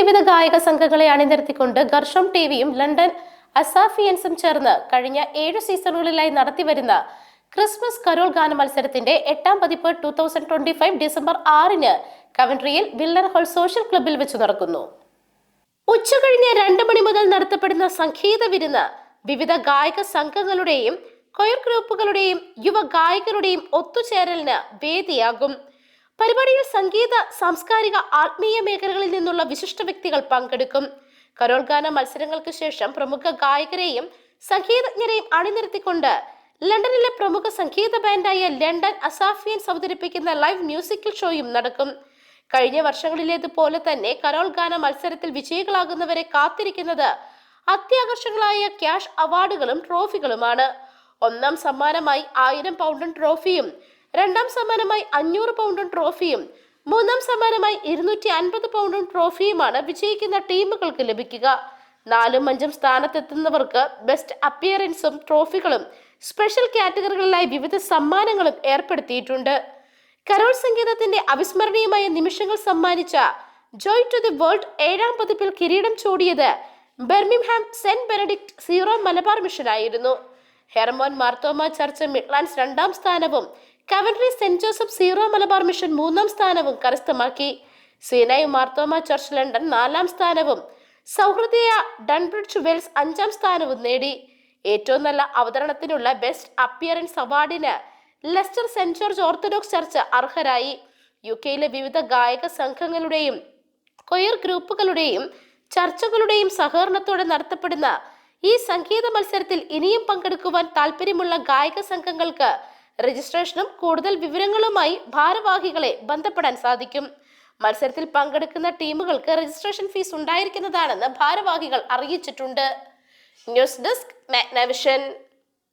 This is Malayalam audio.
വിവിധ ഗായക സംഘങ്ങളെ അണിനിരത്തിക്കൊണ്ട് ഗർഷം ടിവിയും ലണ്ടൻ അസാഫിയൻസും ചേർന്ന് കഴിഞ്ഞ ഏഴു സീസണുകളിലായി നടത്തിവരുന്ന ക്രിസ്മസ് കരോൾ ഗാന മത്സരത്തിന്റെ എട്ടാം പതിപ്പ് two thousand twenty five December ആറിന് കവൻട്രിയിൽ വില്ലർ ഹോൾ സോഷ്യൽ ക്ലബിൽ വെച്ച് നടക്കുന്നു. ഉച്ചകഴിഞ്ഞ് രണ്ട് മണി മുതൽ നടത്തപ്പെടുന്ന സംഗീത വിരുന്ന് വിവിധ ഗായക സംഘങ്ങളുടെയും കൊയർ ഗ്രൂപ്പുകളുടെയും യുവ ഗായകരുടെയും ഒത്തുചേരലിന് വേദിയാകും. പരിപാടിയിൽ സംഗീത സാംസ്കാരിക ആത്മീയ മേഖലകളിൽ നിന്നുള്ള വിശിഷ്ട വ്യക്തികൾ പങ്കെടുക്കും. കരോൾ ഗാന മത്സരങ്ങൾക്ക് ശേഷം പ്രമുഖ ഗായകരെയും സംഗീതജ്ഞരെയും അണിനിരത്തിക്കൊണ്ട് ലണ്ടനിലെ പ്രമുഖ സംഗീത ബാൻഡായ ലണ്ടൻ അസാഫിയൻ അവതരിപ്പിക്കുന്ന ലൈവ് മ്യൂസിക്കൽ ഷോയും നടക്കും. കഴിഞ്ഞ വർഷങ്ങളിലേതുപോലെ തന്നെ കരോൾ ഗാന മത്സരത്തിൽ വിജയികളാകുന്നവരെ കാത്തിരിക്കുന്നത് അത്യാകർഷങ്ങളായ ക്യാഷ് അവാർഡുകളും ട്രോഫികളുമാണ്. ഒന്നാം സമ്മാനമായി ആയിരം പൗണ്ടും ട്രോഫിയും രണ്ടാം സമ്മാനമായി അഞ്ഞൂറ് പൗണ്ടും ട്രോഫിയും മൂന്നാം സമ്മാനമായി ഇരുന്നൂറ്റി അൻപത് പൗണ്ടും ട്രോഫിയുമാണ് വിജയിക്കുന്ന ടീമുകൾക്ക് ലഭിക്കുക. നാലും അഞ്ചും സ്ഥാനത്തെത്തുന്നവർക്ക് ബെസ്റ്റ് അപ്പിയറൻസും ട്രോഫികളും സ്പെഷ്യൽ കാറ്റഗറികളിലായി വിവിധ സമ്മാനങ്ങളും ഏർപ്പെടുത്തിയിട്ടുണ്ട്. കരോൾ സംഗീതത്തിന്റെ അവിസ്മരണീയമായ നിമിഷങ്ങൾ സമ്മാനിച്ച ജോയ് ടു ദി വേൾഡ് ഏഴാം പതിപ്പിൽ കിരീടം ചൂടിയത് Birmingham saint Benedict Syro Malabar മിഷനായിരുന്നു. Hermon Marthoma church Midlands രണ്ടാം സ്ഥാനവും Coventry saint Joseph Syro Malabar mission മൂന്നാം സ്ഥാനവും കരസ്ഥമാക്കി. സീനായ് മാർത്തോമ ചർച്ച് ലണ്ടൻ നാലാം സ്ഥാനവും. സൗഹൃദയ ഡൺബ്രിഡ്ജ് വെൽസ് അഞ്ചാം സ്ഥാനവും നേടി. ഏറ്റവും നല്ല അവതരണത്തിനുള്ള ബെസ്റ്റ് അപ്പിയറൻസ് അവാർഡിന് Leicester saint George Orthodox church അർഹരായി. യു കെയിലെ വിവിധ ഗായക സംഘങ്ങളുടെയും കൊയർ ഗ്രൂപ്പുകളുടെയും ചർച്ചകളുടെയും സഹകരണത്തോടെ നടത്തപ്പെടുന്ന ഈ സംഗീത മത്സരത്തിൽ ഇനിയും പങ്കെടുക്കുവാൻ താല്പര്യമുള്ള ഗായക സംഘങ്ങൾക്ക് രജിസ്ട്രേഷനും കൂടുതൽ വിവരങ്ങളുമായി ഭാരവാഹികളെ ബന്ധപ്പെടാൻ സാധിക്കും. മത്സരത്തിൽ പങ്കെടുക്കുന്ന ടീമുകൾക്ക് രജിസ്ട്രേഷൻ ഫീസ് ഉണ്ടായിരിക്കുന്നതാണെന്ന് ഭാരവാഹികൾ അറിയിച്ചിട്ടുണ്ട്. News desk Magnavision.